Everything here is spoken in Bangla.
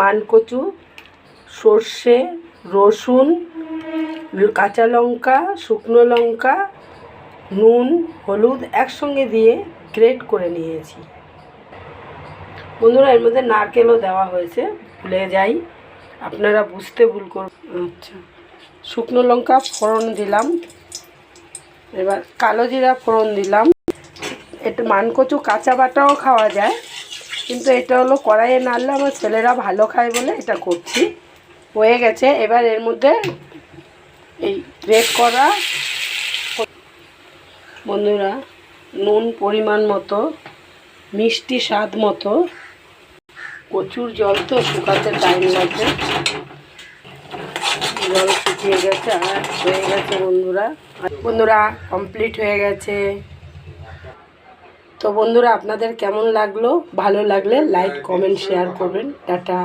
মানকচু, সর্ষে, রসুন, কাঁচা লঙ্কা, শুকনো লঙ্কা, নুন, হলুদ একসঙ্গে দিয়ে গ্রেট করে নিয়েছি। বন্ধুরা, এর মধ্যে নারকেলও দেওয়া হয়েছে, ভুলে যাই। আপনারা বুঝতে ভুল করুন আচ্ছা। শুকনো লঙ্কা ফোড়ন দিলাম। এবার কালো জিরা ফোড়ন দিলাম। এটা মানকচু, কাঁচা বাটাও খাওয়া যায়। কিন্তু এটা হলো কড়াইয়ে নাড়লে আমার ছেলেরা ভালো খায় বলে এটা করছি। হয়ে গেছে, এবার এর মধ্যে এই রেড করা। বন্ধুরা, নুন পরিমাণ মতো, মিষ্টি স্বাদ মতো। প্রচুর জল তো শুকাতে টাইম লাগবে। জল শুকিয়ে গেছে, আর হয়ে গেছে বন্ধুরা। বন্ধুরা কমপ্লিট হয়ে গেছে। তো বন্ধুরা আপনাদের কেমন লাগল? ভালো লাগলে লাইক কমেন্ট শেয়ার করবেন। টাটা।